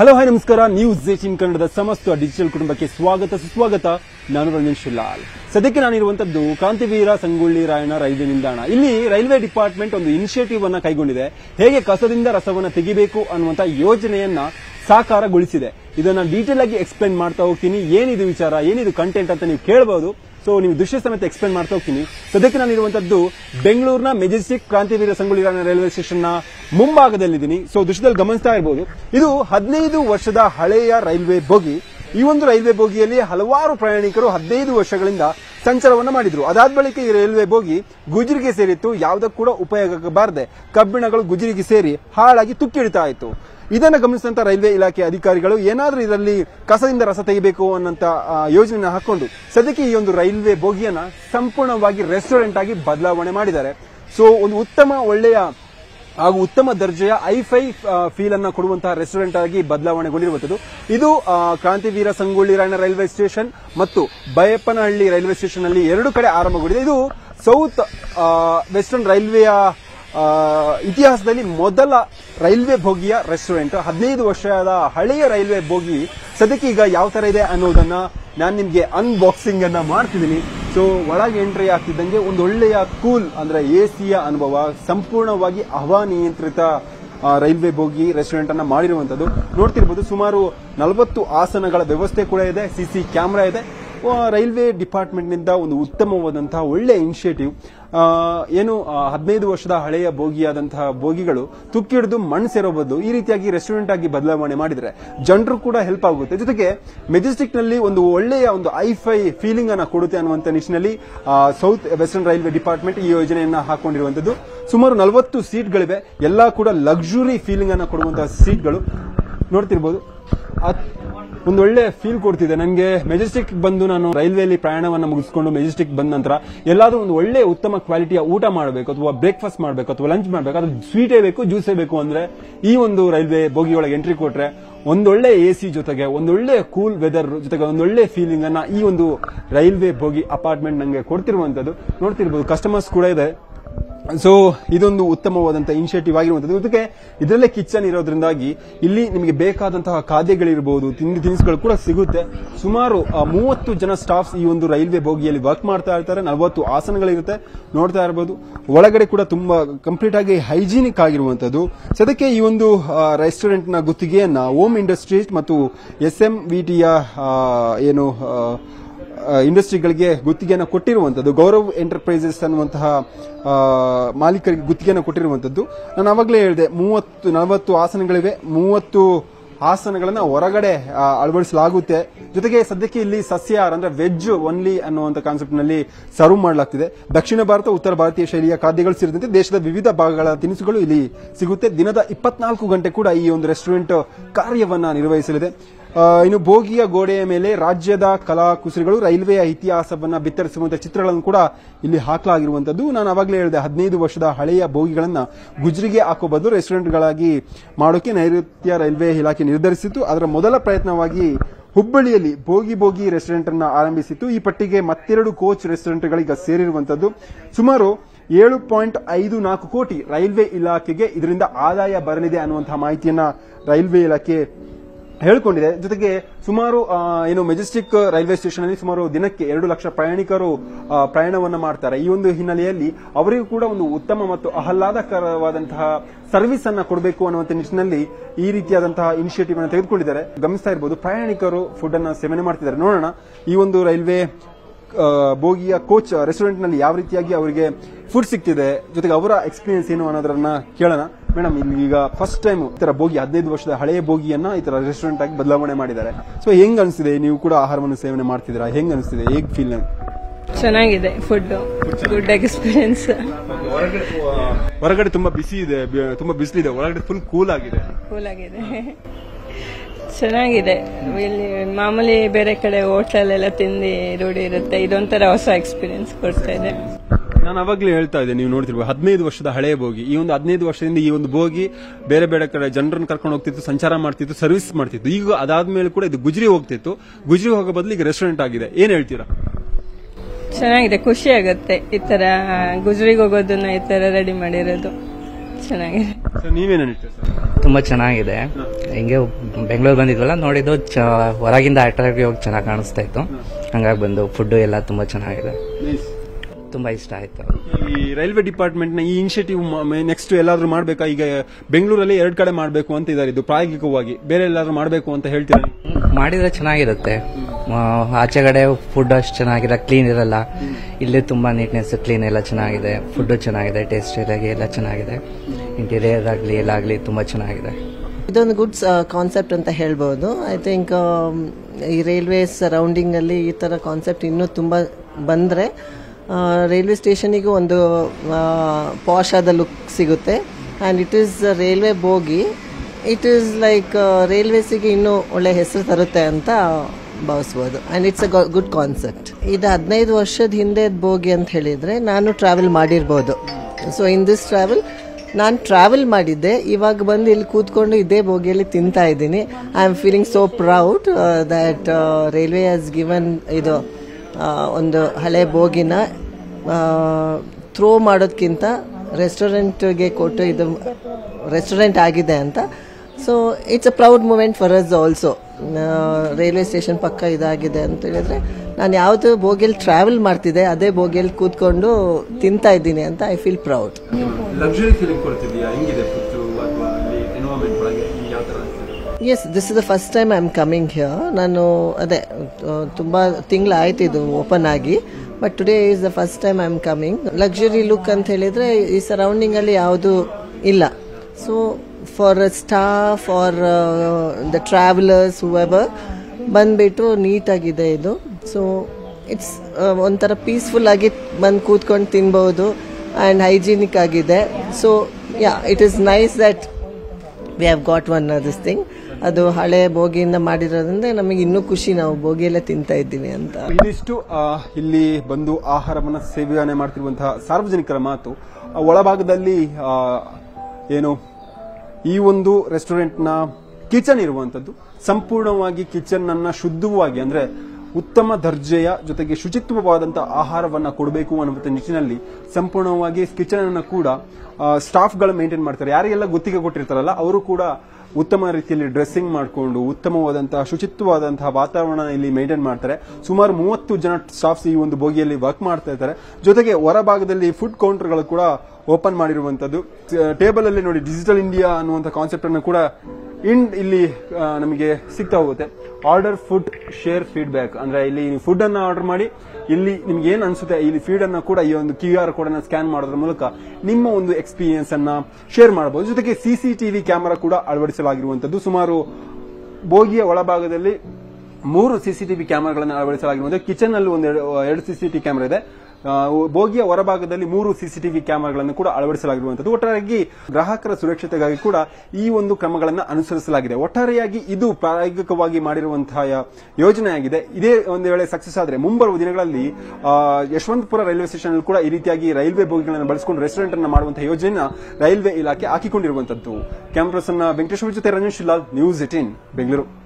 Hello, hi, ನಮಸ್ಕಾರ. News eighteen ಕನ್ನಡದ ಸಮಸ್ತ ಡಿಜಿಟಲ್ ಕುಟುಂಬಕ್ಕೆ ಸ್ವಾಗತ, ಸುಸ್ವಾಗತ. ನಾನು ರಂಜನ್ ಶಿಲ್ಲಾಲ್. ಸದ್ಯಕ್ಕೆ ನಾನಿರುವಂತದ್ದು ಕ್ರಾಂತಿವೀರ ಸಂಗೊಳ್ಳಿ ರಾಯಣ್ಣ ರೈಲ್ವೆ ನಿಲ್ದಾಣ. ಇಲ್ಲಿ ರೈಲ್ವೆ ಡಿಪಾರ್ಟ್ಮೆಂಟ್ ಒಂದು ಇನಿಷಿಯೇಟಿವ್ ಅನ್ನ ಕೈಗೊಂಡಿದೆ. ಹೇಗೆ ಕಸದಿಂದ ರಸವನ್ನ ತೆಗಿಬೇಕು ಅನ್ನುವಂತ ಯೋಜನೆಯನ್ನ ಸಾಕಾರಗೊಳಿಸಿದೆ. ಇದನ್ನ ಡೀಟೇಲ್ ಆಗಿ ಎಕ್ಸ್ಪ್ಲೈನ್ ಮಾಡ್ತಾ ಹೋಗ್ತೀನಿ. ಏನಿದು ವಿಚಾರ, ಏನಿದು ಕಂಟೆಂಟ್ ಅಂತ ನೀವು ಕೇಳಬಹುದು ಸೊ ನೀವು ದೃಶ್ಯ ಸಮೇತ ಎಕ್ಸ್ಪ್ಲೇನ್ ಮಾಡ್ತಾ ಹೋಗ್ತೀನಿ. ಸದ್ಯಕ್ಕೆ ನಾನು ಇರುವಂತದ್ದು ಬೆಂಗಳೂರಿನ ಮೆಜೆಸ್ಟಿಕ್ ಕ್ರಾಂತಿವೀರ ಸಂಗೊಳ್ಳಿ ರೈಲ್ವೆ ಸ್ಟೇಷನ್ನ ಮುಂಭಾಗದಲ್ಲಿದ್ದೀನಿ. ಸೊ ದೃಶ್ಯದಲ್ಲಿ ಗಮನಿಸ್ತಾ ಇರಬಹುದು ಇದು ಹದಿನೈದು ವರ್ಷದ ಹಳೆಯ ರೈಲ್ವೆ ಬೋಗಿ. ಈ ಒಂದು ರೈಲ್ವೆ ಬೋಗಿಯಲ್ಲಿ ಹಲವಾರು ಪ್ರಯಾಣಿಕರು ಹದಿನೈದು ವರ್ಷಗಳಿಂದ ಸಂಚಾರವನ್ನು ಮಾಡಿದ್ರು. ಅದಾದ ಬಳಿಕ ಈ ರೈಲ್ವೆ ಬೋಗಿ ಗುಜರಿಗೆ ಸೇರಿತ್ತು. ಯಾವುದಕ್ಕೂ ಕೂಡ ಉಪಯೋಗಕ್ಕೆ ಬಾರದೆ. ಕಬ್ಬಿಣಗಳು ಗುಜರಿಗೆ ಸೇರಿ ಹಾಳಾಗಿ ತುಕ್ಕಿಡ್ತಾ ಇತ್ತು. ಇದನ್ನು ಗಮನಿಸಿದಂತ ರೈಲ್ವೆ ಇಲಾಖೆ ಅಧಿಕಾರಿಗಳು ಏನಾದ್ರೂ ಇದರಲ್ಲಿ ಕಸದಿಂದ ರಸ ತೆಗಿಬೇಕು ಅನ್ನಂತ ಯೋಜನೆಯನ್ನು ಹಾಕೊಂಡು ಸದ್ಯಕ್ಕೆ ಈ ಒಂದು ರೈಲ್ವೆ ಬೋಗಿಯನ್ನ ಸಂಪೂರ್ಣವಾಗಿ ರೆಸ್ಟೋರೆಂಟ್ ಆಗಿ ಬದಲಾವಣೆ ಮಾಡಿದ್ದಾರೆ. ಸೊ ಒಂದು ಉತ್ತಮ ಒಳ್ಳೆಯ ಹಾಗೂ ಉತ್ತಮ ದರ್ಜೆಯ ಐಫೈ ಫೀಲ್ ಅನ್ನು ಕೊಡುವಂತಹ ರೆಸ್ಟೋರೆಂಟ್ ಆಗಿ ಬದಲಾವಣೆಗೊಂಡಿರುವಂತದ್ದು ಇದು ಕ್ರಾಂತಿವೀರ ಸಂಗೊಳ್ಳಿ ರಾಯಣ್ಣ ರೈಲ್ವೆ ಸ್ಟೇಷನ್ ಮತ್ತು ಬಯಪ್ಪನಹಳ್ಳಿ ರೈಲ್ವೆ ಸ್ಟೇಷನ್ ಅಲ್ಲಿ ಎರಡು ಕಡೆ ಆರಂಭಗೊಂಡಿದೆ. ಇದು ಸೌತ್ ವೆಸ್ಟರ್ನ್ ರೈಲ್ವೆಯ ಇತಿಹಾಸದಲ್ಲಿ ಮೊದಲ ರೈಲ್ವೆ ಬೋಗಿಯ ರೆಸ್ಟೋರೆಂಟ್ ಹದಿನೈದು ವರ್ಷದ ಹಳೆಯ ರೈಲ್ವೆ ಬೋಗಿ ಸದ್ಯಕ್ಕೆ ಈಗ ಯಾವ ತರ ಇದೆ ಅನ್ನೋದನ್ನ ನಾನು ನಿಮ್ಗೆ ಅನ್ಬಾಕ್ಸಿಂಗ್ ಅನ್ನ ಮಾಡ್ತಿದ್ದೀನಿ ಸೊ ಒಳಗೆ ಎಂಟ್ರಿ ಆಗ್ತಿದ್ದಂಗೆ ಒಂದು ಒಳ್ಳೆಯ ಕೂಲ್ ಅಂದ್ರೆ ಸಿಯ ಅನುಭವ, ಸಂಪೂರ್ಣವಾಗಿ ಹವಾನಿಯಂತ್ರಿತ ರೈಲ್ವೆ ಬೋಗಿ ರೆಸ್ಟೋರೆಂಟ್ ಅನ್ನ ಮಾಡಿರುವಂತದ್ದು. ನೋಡ್ತಿರ್ಬೋದು ಸುಮಾರು ನಲವತ್ತು ಆಸನಗಳ ವ್ಯವಸ್ಥೆ ಕೂಡ ಇದೆ ಸಿಸಿ ಕ್ಯಾಮೆರಾ ಇದೆ. ರೈಲ್ವೆ ಡಿಪಾರ್ಟ್ಮೆಂಟ್ನಿಂದ ಒಂದು ಉತ್ತಮವಾದಂತಹ ಒಳ್ಳೆ ಇನಿಷಿಯೇಟಿವ್ ಏನು ಹದಿನೈದು ವರ್ಷದ ಹಳೆಯ ಬೋಗಿಯಾದಂತಹ ಬೋಗಿಗಳು ತುಕ್ಕಿಡಿದು ಮಣ್ಣು ಸೇರೋ ಬದಲು ಈ ರೀತಿಯಾಗಿ ರೆಸ್ಟೋರೆಂಟ್ ಆಗಿ ಬದಲಾವಣೆ ಮಾಡಿದರೆ ಜನರು ಕೂಡ ಹೆಲ್ಪ್ ಆಗುತ್ತೆ. ಜೊತೆಗೆ ಮೆಜೆಸ್ಟಿಕ್ನಲ್ಲಿ ಒಂದು ಒಳ್ಳೆಯ ಒಂದು ಐಫೈ ಫೀಲಿಂಗ್ ಅನ್ನು ಕೊಡುತ್ತೆ ಅನ್ನುವಂತ ನಿಟ್ಟಿನಲ್ಲಿ ಸೌತ್ ವೆಸ್ಟರ್ನ್ ರೈಲ್ವೆ ಡಿಪಾರ್ಟ್ಮೆಂಟ್ ಈ ಯೋಜನೆಯನ್ನ ಹಾಕೊಂಡಿರುವಂತದ್ದು ಸುಮಾರು ನಲವತ್ತು ಸೀಟ್ಗಳಿವೆ. ಎಲ್ಲಾ ಕೂಡ ಲಕ್ಸುರಿ ಫೀಲಿಂಗ್ ಅನ್ನು ಕೊಡುವಂತಹ ಸೀಟ್ಗಳು. ನೋಡ್ತಿರ್ಬೋದು. ಒಂದು ಒಳ್ಳೆ ಫೀಲ್ ಕೊಡ್ತಿದೆ. ನನಗೆ ಮೆಜೆಸ್ಟಿಕ್ ಬಂದು ನಾನು ರೈಲ್ವೆಯಲ್ಲಿ ಪ್ರಯಾಣವನ್ನು ಮುಗಿಸ್ಕೊಂಡು ಮೆಜೆಸ್ಟಿಕ್ ಬಂದ ನಂತರ ಎಲ್ಲಾದ್ರೂ ಒಂದು ಒಳ್ಳೆ ಉತ್ತಮ ಕ್ವಾಲಿಟಿಯ ಊಟ ಮಾಡಬೇಕು ಅಥವಾ ಬ್ರೇಕ್ಫಾಸ್ಟ್ ಮಾಡಬೇಕು ಅಥವಾ ಲಂಚ್ ಮಾಡಬೇಕು. ಅದು ಸ್ವೀಟೇ ಬೇಕು ಜ್ಯೂಸೇ ಬೇಕು ಅಂದ್ರೆ ಈ ಒಂದು ರೈಲ್ವೆ ಬೋಗಿಯೊಳಗೆ ಎಂಟ್ರಿ ಕೊಟ್ರೆ ಒಂದೊಳ್ಳೆ ಎ ಸಿ ಜೊತೆಗೆ ಒಂದೊಳ್ಳೆ ಕೂಲ್ ವೆದರ್ ಜೊತೆಗೆ ಒಂದೊಳ್ಳೆ ಫೀಲಿಂಗ್ ಅನ್ನ ಈ ಒಂದು ರೈಲ್ವೆ ಬೋಗಿ ಅಪಾರ್ಟ್ಮೆಂಟ್ ನಂಗೆ ಕೊಡ್ತಿರುವಂತದ್ದು. ನೋಡ್ತಿರ್ಬೋದು ಕಸ್ಟಮರ್ಸ್ ಕೂಡ ಇದೆ. ಸೊ ಇದೊಂದು ಉತ್ತಮವಾದಂತಹ ಇನಿಷಿಯೇಟಿವ್ ಆಗಿರುವಂತದ್ದು ಇದಕ್ಕೆ, ಇದರಲ್ಲೇ ಕಿಚನ್ ಇರೋದ್ರಿಂದಾಗಿ ಇಲ್ಲಿ ನಿಮಗೆ ಬೇಕಾದಂತಹ ಖಾದ್ಯಗಳಿರಬಹುದು ತಿಂಡಿ ತಿನಿಸುಗಳು ಕೂಡ ಸಿಗುತ್ತೆ. ಸುಮಾರು ಮೂವತ್ತು ಜನ ಸ್ಟಾಫ್ಸ್ ಈ ಒಂದು ರೈಲ್ವೆ ಬೋಗಿಯಲ್ಲಿ ವರ್ಕ್ ಮಾಡ್ತಾ ಇರ್ತಾರೆ. ನಲವತ್ತು ಆಸನಗಳಿರುತ್ತೆ. ನೋಡ್ತಾ ಇರಬಹುದು ಒಳಗಡೆ ಕೂಡ ತುಂಬಾ ಕಂಪ್ಲೀಟ್ ಆಗಿ ಹೈಜೀನಿಕ್ ಆಗಿರುವಂತದ್ದು ಅದಕ್ಕೆ ಈ ಒಂದು ರೆಸ್ಟೋರೆಂಟ್ನ ಗುತ್ತಿಗೆಯನ್ನ ಓಮ್ ಇಂಡಸ್ಟ್ರೀಸ್ ಮತ್ತು ಎಸ್ ಎಂ ವಿಟಿಯ ಏನು ಇಂಡಸ್ಟ್ರಿಗಳಿಗೆ ಗುತ್ತಿಗೆಯನ್ನು ಕೊಟ್ಟಿರುವಂಥದ್ದು ಗೌರವ್ ಎಂಟರ್ಪ್ರೈಸಸ್ ಅನ್ನುವಂತಹ ಮಾಲೀಕರಿಗೆ ಗುತ್ತಿಗೆಯನ್ನು ಕೊಟ್ಟಿರುವಂಥದ್ದು ನಾನು ಆವಾಗಲೇ ಹೇಳಿದೆ, ಮೂವತ್ತು, ನಲವತ್ತು ಆಸನಗಳಿವೆ. ಮೂವತ್ತು ಆಸನಗಳನ್ನು ಹೊರಗಡೆ ಅಳವಡಿಸಲಾಗುತ್ತೆ. ಜೊತೆಗೆ ಸದ್ಯಕ್ಕೆ ಇಲ್ಲಿ ಸಸ್ಯಾಹಾರ ಅಂದ್ರೆ ವೆಜ್ ಒನ್ಲಿ ಅನ್ನುವಂತ ಕಾನ್ಸೆಪ್ಟ್ನಲ್ಲಿ ಸರ್ವ್ ಮಾಡಲಾಗ್ತಿದೆ. ದಕ್ಷಿಣ ಭಾರತ, ಉತ್ತರ ಭಾರತೀಯ ಶೈಲಿಯ ಖಾದ್ಯಗಳು ಸೇರಿದಂತೆ ದೇಶದ ವಿವಿಧ ಭಾಗಗಳ ತಿನಿಸುಗಳು ಇಲ್ಲಿ ಸಿಗುತ್ತೆ. ದಿನದ ಇಪ್ಪತ್ನಾಲ್ಕು ಗಂಟೆ ಕೂಡ ಈ ಒಂದು ರೆಸ್ಟೋರೆಂಟ್ ಕಾರ್ಯವನ್ನ ನಿರ್ವಹಿಸಲಿದೆ. ಇನ್ನು ಬೋಗಿಯ ಗೋಡೆಯ ಮೇಲೆ ರಾಜ್ಯದ ಕಲಾ ಕುಸರಿಗಳು ರೈಲ್ವೆಯ ಇತಿಹಾಸವನ್ನು ಬಿತ್ತರಿಸುವಂತಹ ಚಿತ್ರಗಳನ್ನು ಕೂಡ ಇಲ್ಲಿ ಹಾಕಲಾಗಿರುವಂತದ್ದು. ನಾನು ಅವಾಗಲೇ ಹೇಳಿದೆ, ಹದಿನೈದು ವರ್ಷದ ಹಳೆಯ ಬೋಗಿಗಳನ್ನು ಗುಜರಿಗೆ ಹಾಕುವ ಬದಲು ರೆಸ್ಟೋರೆಂಟ್ಗಳಾಗಿ ಮಾಡೋಕೆ ನೈಋತ್ಯ ರೈಲ್ವೆ ಇಲಾಖೆ ನಿರ್ಧರಿಸಿತ್ತು. ಅದರ ಮೊದಲ ಪ್ರಯತ್ನವಾಗಿ ಹುಬ್ಬಳ್ಳಿಯಲ್ಲಿ ಬೋಗಿ ಬೋಗಿ ರೆಸ್ಟೋರೆಂಟ್ ಅನ್ನು ಆರಂಭಿಸಿತ್ತು. ಈ ಪಟ್ಟಿಗೆ ಮತ್ತೆರಡು ಕೋಚ್ ರೆಸ್ಟೋರೆಂಟ್ಗಳಿಗೆ ಸೇರಿರುವಂತದ್ದು. ಸುಮಾರು ಏಳು ಪಾಯಿಂಟ್ ಐದು ನಾಲ್ಕು ಕೋಟಿ ರೈಲ್ವೆ ಇಲಾಖೆಗೆ ಇದರಿಂದ ಆದಾಯ ಬರಲಿದೆ ಅನ್ನುವಂತಹ ಮಾಹಿತಿಯನ್ನ ರೈಲ್ವೆ ಇಲಾಖೆ ಹೇಳ್ಕೊಂಡಿದೆ. ಜೊತೆಗೆ ಸುಮಾರು ಏನು ಮೆಜೆಸ್ಟಿಕ್ ರೈಲ್ವೆ ಸ್ಟೇಷನ್ ಅಲ್ಲಿ ಸುಮಾರು ದಿನಕ್ಕೆ ಎರಡು ಲಕ್ಷ ಪ್ರಯಾಣಿಕರು ಪ್ರಯಾಣವನ್ನು ಮಾಡ್ತಾರೆ. ಈ ಒಂದು ಹಿನ್ನೆಲೆಯಲ್ಲಿ ಅವರಿಗೂ ಕೂಡ ಒಂದು ಉತ್ತಮ ಮತ್ತು ಆಹ್ಲಾದಕರವಾದಂತಹ ಸರ್ವಿಸ್ ಅನ್ನ ಕೊಡಬೇಕು ಅನ್ನುವಂತ ನಿಟ್ಟಿನಲ್ಲಿ ಈ ರೀತಿಯಾದಂತಹ ಇನಿಷಿಯೇಟಿವ್ ಅನ್ನು ತೆಗೆದುಕೊಂಡಿದ್ದಾರೆ. ಗಮನಿಸ್ತಾ ಇರಬಹುದು ಪ್ರಯಾಣಿಕರು ಫುಡ್ ಅನ್ನ ಸೇವನೆ ಮಾಡ್ತಿದ್ದಾರೆ. ನೋಡೋಣ, ಈ ಒಂದು ರೈಲ್ವೆ ಆ, ಬೋಗಿಯ ಕೋಚ್ ರೆಸ್ಟೋರೆಂಟ್ನಲ್ಲಿ ಯಾವ ರೀತಿಯಾಗಿ ಅವರಿಗೆ ಫುಡ್ ಸಿಗ್ತಿದೆ ಜೊತೆಗೆ ಅವರ ಎಕ್ಸ್ಪೀರಿಯನ್ಸ್ ಏನು ಅನ್ನೋದನ್ನ ಕೇಳೋಣ. ಮೇಡಮ್ ಇಲ್ಲಿ ಈಗ ಫಸ್ಟ್ ಟೈಮ್ ಈ ತರ ಬೋಗಿ ಹದಿನೈದು ವರ್ಷದ ಹಳೆಯ ಬೋಗಿಯನ್ನ ಈ ತರ ರೆಸ್ಟೋರೆಂಟ್ ಆಗಿ ಬದಲಾವಣೆ ಮಾಡಿದ್ದಾರೆ. ಸೊ ಹೆಂಗ್ ಅನಿಸ್ತಿದೆ? ನೀವು ಕೂಡ ಆಹಾರವನ್ನು ಸೇವನೆ ಮಾಡ್ತಿದ್ದೀರಾ? ಹೆಂಗ್ ಅನಿಸ್ತಿದೆ? ಹೇಗ್ ಫೀಲ್ ಚೆನ್ನಾಗಿದೆ ಫುಡ್ ಗುಡ್ ಎಕ್ಸ್ಪೀರಿಯನ್ಸ್ ಹೊರಗಡೆ ತುಂಬಾ ಬಿಸಿ ಇದೆ ತುಂಬಾ ಬಿಸಿಲಿದೆ ಒಳಗಡೆ ಫುಲ್ ಕೂಲ್ ಆಗಿದೆ. ಕೂಲ್ ಆಗಿದೆ. ಚೆನ್ನಾಗಿದೆ. ಇಲ್ಲಿ ಮಾಮೂಲಿ ಬೇರೆ ಕಡೆ ಹೋಟ್ಲಲ್ಲೆಲ್ಲ ತಿಂದು ರೂಢಿ ಇರುತ್ತೆ. ಇದೊಂಥರ ಹೊಸ ಎಕ್ಸ್ಪೀರಿಯನ್ಸ್ ಕೊಡ್ತಾ ಇದೆ. ನಾನು ಅವಾಗಲೇ ಹೇಳ್ತಾ ಇದ್ದೆ ನೀವು ನೋಡ್ತಿರ್ಬೋದು ಹದಿನೈದು ವರ್ಷದ ಹಳೆಯ ಬೋಗಿ ಈ ಒಂದು ಹದಿನೈದು ವರ್ಷದಿಂದ ಈ ಒಂದು ಬೋಗಿ ಬೇರೆ ಬೇರೆ ಕಡೆ ಜನರನ್ನು ಕರ್ಕೊಂಡು ಹೋಗ್ತಿತ್ತು ಸಂಚಾರ ಮಾಡ್ತಿತ್ತು ಸರ್ವಿಸ್ ಮಾಡ್ತಿತ್ತು. ಈಗ ಅದಾದ್ಮೇಲೆ ಕೂಡ ಇದು ಗುಜರಿ ಹೋಗ್ತಿತ್ತು. ಗುಜರಿ ಹೋಗೋ ಬದಲು ಈಗ ರೆಸ್ಟೋರೆಂಟ್ ಆಗಿದೆ. ಏನ್ ಹೇಳ್ತೀರಾ? ಚೆನ್ನಾಗಿದೆ ಖುಷಿ ಆಗುತ್ತೆ ಈ ತರ ಗುಜರಿಗೆ ಹೋಗೋದನ್ನ ಈ ತರ ರೆಡಿ ಮಾಡಿರೋದು. ಚೆನ್ನಾಗಿದೆ. ಸರ್ ನೀವೇನು ತುಂಬ ಸರ್? ತುಂಬಾ ಚೆನ್ನಾಗಿದೆ. ಹಿಂಗೆ ಬೆಂಗಳೂರು ಬಂದಿದ್ವಲ್ಲ ನೋಡಿದ್ದು ಚ- ಹೊರಗಿಂದ ಅಟ್ರಾಕ್ಟಿವ್ ಆಗಿ ಚೆನ್ನಾಗಿ ಕಾಣಿಸ್ತಾ ಇತ್ತು. ಹಂಗಾಗಿ ಬಂದು ಫುಡ್ ಎಲ್ಲ ತುಂಬಾ ಚೆನ್ನಾಗಿದೆ. ತುಂಬಾ ಇಷ್ಟ ಆಯ್ತು. ಈ ರೈಲ್ವೆ ಡಿಪಾರ್ಟ್ಮೆಂಟ್ನ ಈ ಇನಿಷಿಯೇಟಿವ್ ನೆಕ್ಸ್ಟ್ ಎಲ್ಲಾದ್ರೂ ಮಾಡ್ಬೇಕಾ? ಈಗ ಬೆಂಗಳೂರಲ್ಲಿ ಎರಡ್ ಕಡೆ ಮಾಡಬೇಕು ಅಂತ ಇದ್ದಾರೆ ಇದು ಪ್ರಾಯೋಗಿಕವಾಗಿ. ಬೇರೆ ಎಲ್ಲಾದ್ರೂ ಮಾಡಬೇಕು ಅಂತ ಹೇಳ್ತೀರಾ? ಮಾಡಿದ್ರೆ ಚೆನ್ನಾಗಿರುತ್ತೆ. ಆಚೆ ಕಡೆ ಫುಡ್ ಅಷ್ಟು ಚೆನ್ನಾಗಿಲ್ಲ ಕ್ಲೀನ್ ಇರಲ್ಲ. ಇಲ್ಲಿ ತುಂಬಾ ನೀಟ್ನೆಸ್ ಕ್ಲೀನ್ ಎಲ್ಲ ಚೆನ್ನಾಗಿದೆ. ಫುಡ್ ಚೆನ್ನಾಗಿದೆ ಟೇಸ್ಟ್ ಎಲ್ಲ ಚೆನ್ನಾಗಿದೆ. ಇಂಟೀರಿಯರ್ ಆಗಲಿ ಎಲ್ಲಾಗಲಿ ತುಂಬಾ ಚೆನ್ನಾಗಿದೆ. ಇದೊಂದು ಗುಡ್ ಕಾನ್ಸೆಪ್ಟ್ ಅಂತ ಹೇಳ್ಬೋದು. ಐ ಥಿಂಕ್ ಈ ರೈಲ್ವೆ ಸರೌಂಡಿಂಗ್ ಅಲ್ಲಿ ಈ ತರ ಕಾನ್ಸೆಪ್ಟ್ ಇನ್ನೂ ತುಂಬಾ ಬಂದ್ರೆ ರೈಲ್ವೆ ಸ್ಟೇಷನಿಗೂ ಒಂದು ಪಾಶ್ ಆದ ಲುಕ್ ಸಿಗುತ್ತೆ. And it is railway bogie it is like ರೈಲ್ವೇಸಿಗೆ ಇನ್ನೂ ಒಳ್ಳೆ ಹೆಸರು ತರುತ್ತೆ ಅಂತ ಭಾವಿಸ್ಬೋದು. And it's a good concept ಇದು ಹದಿನೈದು ವರ್ಷದ ಹಿಂದೆ ಬೋಗಿ ಅಂತ ಹೇಳಿದರೆ ನಾನು ಟ್ರಾವೆಲ್ ಮಾಡಿರ್ಬೋದು. ಸೊ ಇನ್ ದಿಸ್ ಟ್ರಾವೆಲ್ ನಾನು ಟ್ರಾವೆಲ್ ಮಾಡಿದ್ದೆ. ಇವಾಗ ಬಂದು ಇಲ್ಲಿ ಕೂತ್ಕೊಂಡು ಇದೇ ಬೋಗಿಯಲ್ಲಿ ತಿಂತಾ ಇದ್ದೀನಿ. I am feeling so proud that railway has given ಇದು ಒಂದು ಹಳೆ ಬೋಗಿನ ಥ್ರೋ ಮಾಡೋದಕ್ಕಿಂತ ರೆಸ್ಟೋರೆಂಟ್ಗೆ ಕೊಟ್ಟು ಇದು ರೆಸ್ಟೋರೆಂಟ್ ಆಗಿದೆ ಅಂತ. So it's a proud moment for us also railway station ಪಕ್ಕ ಇದಾಗಿದೆ ಅಂತ ಹೇಳಿದ್ರೆ ನಾನು ಯಾವುದು ಬೋಗಿಯಲ್ಲಿ ಟ್ರಾವೆಲ್ ಮಾಡ್ತಿದ್ದೆ ಅದೇ ಬೋಗಿಯಲ್ಲಿ ಕೂತ್ಕೊಂಡು ತಿಂತಾ ಇದ್ದೀನಿ ಅಂತ I feel proud yes this is the first time I am coming here ನಾನು ಅದೇ ತುಂಬ ತುಂಬಾ ತಿಂಗಳು ಆಯ್ತು ಇದು ಓಪನ್ ಆಗಿ but today is the first time I am coming luxury look ಅಂತ ಹೇಳಿದ್ರೆ ಈ ಸರೌಂಡಿಂಗ್ ಅಲ್ಲಿ ಯಾವುದು ಇಲ್ಲ. So for staff are the travellers whoever ಬಂದುಬಿಟ್ಟು ನೀಟಾಗಿದೆ ಇದು. ಸೊ ಇಟ್ಸ್ ಒಂಥರ ಪೀಸ್ಫುಲ್ ಆಗಿ ಬಂದು ಕೂತ್ಕೊಂಡು ತಿನ್ಬೋದು ಆ್ಯಂಡ್ ಹೈಜೀನಿಕ್ ಆಗಿದೆ. So yeah it is nice that we have got one this thing ಅದು ಹಳೆ ಬೋಗಿಯಿಂದ ಮಾಡಿರೋದ್ರಿಂದ ನಮಗೆ ಇನ್ನೂ ಖುಷಿ ನಾವು ಬೋಗಿಯೆಲ್ಲ ತಿಂತಾ ಇದ್ದೀವಿ ಅಂತ. ಇದಿಷ್ಟು ಇಲ್ಲಿ ಬಂದು ಆಹಾರವನ್ನು ಸೇವನೆ ಮಾಡ್ತಿರುವಂತಹ ಸಾರ್ವಜನಿಕರ ಮಾತು. ಒಳಭಾಗದಲ್ಲಿ ಏನು ಈ ಒಂದು ರೆಸ್ಟೋರೆಂಟ್ನ ಕಿಚನ್ ಇರುವಂತದ್ದು ಸಂಪೂರ್ಣವಾಗಿ ಕಿಚನ್ ಅನ್ನ ಶುದ್ಧವಾಗಿ, ಅಂದ್ರೆ ಉತ್ತಮ ದರ್ಜೆಯ ಜೊತೆಗೆ ಶುಚಿತ್ವವಾದಂತಹ ಆಹಾರವನ್ನ ಕೊಡಬೇಕು ಅನ್ನುವಂಥ ನಿಟ್ಟಿನಲ್ಲಿ ಸಂಪೂರ್ಣವಾಗಿ ಕಿಚನ್ ಅನ್ನ ಕೂಡ ಸ್ಟಾಫ್ಗಳು ಮೇಂಟೈನ್ ಮಾಡ್ತಾರೆ. ಯಾರಿಗೆಲ್ಲ ಗುತ್ತಿಗೆ ಕೊಟ್ಟಿರ್ತಾರಲ್ಲ, ಅವರು ಕೂಡ ಉತ್ತಮ ರೀತಿಯಲ್ಲಿ ಡ್ರೆಸ್ಸಿಂಗ್ ಮಾಡಿಕೊಂಡು ಉತ್ತಮವಾದಂತಹ ಶುಚಿತ್ವವಾದಂತಹ ವಾತಾವರಣ ಇಲ್ಲಿ ಮೇಂಟೈನ್ ಮಾಡ್ತಾರೆ. ಸುಮಾರು ಮೂವತ್ತು ಜನ ಸ್ಟಾಫ್ಸ್ ಈ ಒಂದು ಬೋಗಿಯಲ್ಲಿ ವರ್ಕ್ ಮಾಡ್ತಾ ಇದ್ದಾರೆ. ಜೊತೆಗೆ ಹೊರಭಾಗದಲ್ಲಿ ಫುಡ್ ಕೌಂಟರ್ಗಳು ಕೂಡ ಓಪನ್ ಮಾಡಿರುವಂತದ್ದು. ಟೇಬಲ್ ಅಲ್ಲಿ ನೋಡಿ ಡಿಜಿಟಲ್ ಇಂಡಿಯಾ ಅನ್ನುವಂಥ ಕಾನ್ಸೆಪ್ಟ್ ಅನ್ನು ಕೂಡ ಇನ್ ಇಲ್ಲಿ ನಮಗೆ ಸಿಗ್ತಾ ಹೋಗುತ್ತೆ. ಆರ್ಡರ್ ಫುಡ್ ಶೇರ್ ಫೀಡ್ಬ್ಯಾಕ್ ಅಂದ್ರೆ ಇಲ್ಲಿ ಫುಡ್ ಅನ್ನ ಆರ್ಡರ್ ಮಾಡಿ, ಇಲ್ಲಿ ನಿಮ್ಗೆ ಏನ್ ಅನ್ಸುತ್ತೆ, ಇಲ್ಲಿ ಫೀಡ್ ಅನ್ನ ಕೂಡ ಈ ಒಂದು ಕ್ಯೂ ಆರ್ ಕೋಡ್ ಅನ್ನ ಸ್ಕ್ಯಾನ್ ಮಾಡೋದ್ರ ಮೂಲಕ ನಿಮ್ಮ ಒಂದು ಎಕ್ಸ್ಪೀರಿಯನ್ಸ್ ಅನ್ನ ಶೇರ್ ಮಾಡಬಹುದು. ಜೊತೆಗೆ ಸಿಸಿಟಿವಿ ಕ್ಯಾಮೆರಾ ಕೂಡ ಅಳವಡಿಸಲಾಗಿರುವಂತದ್ದು. ಸುಮಾರು ಬೋಗಿಯ ಒಳಭಾಗದಲ್ಲಿ ಮೂರು ಸಿಸಿಟಿವಿ ಕ್ಯಾಮೆರಾಗಳನ್ನು ಅಳವಡಿಸಲಾಗಿರುವಂತಹ ಕಿಚನ್ ಅಲ್ಲಿ ಒಂದು ಎರಡು ಸಿಸಿಟಿವಿ ಕ್ಯಾಮೆರಾ ಇದೆ. ಬೋಗಿಯ ಹೊರಭಾಗದಲ್ಲಿ ಮೂರು ಸಿಸಿಟಿವಿ ಕ್ಯಾಮೆರಾಗಳನ್ನು ಕೂಡ ಅಳವಡಿಸಲಾಗಿರುವಂತದ್ದು ಒಟ್ಟಾರೆಯಾಗಿ ಗ್ರಾಹಕರ ಸುರಕ್ಷತೆಗಾಗಿ ಕೂಡ ಈ ಒಂದು ಕ್ರಮಗಳನ್ನು ಅನುಸರಿಸಲಾಗಿದೆ. ಒಟ್ಟಾರೆಯಾಗಿ ಇದು ಪ್ರಾಯೋಗಿಕವಾಗಿ ಮಾಡಿರುವಂತಹ ಯೋಜನೆಯಾಗಿದೆ. ಇದೇ ಒಂದು ವೇಳೆ ಸಕ್ಸಸ್ ಆದರೆ ಮುಂಬರುವ ದಿನಗಳಲ್ಲಿ ಯಶವಂತಪುರ ರೈಲ್ವೆ ಸ್ಟೇಷನ್ ಕೂಡ ಈ ರೀತಿಯಾಗಿ ರೈಲ್ವೆ ಬೋಗಿಗಳನ್ನು ಬಳಸಿಕೊಂಡು ರೆಸ್ಟೋರೆಂಟ್ ಅನ್ನು ಮಾಡುವಂತಹ ಯೋಜನೆಯನ್ನು ರೈಲ್ವೆ ಇಲಾಖೆ ಹಾಕಿಕೊಂಡಿರುವಂತದ್ದು ಅನ್ನ ವೆಂಕಟೇಶ್ವರ ಜೊತೆ ರಂಜನ್ ಶಿಲಾಲ್ ನ್ಯೂಸ್ ಏಟೀನ್ ಬೆಂಗಳೂರು.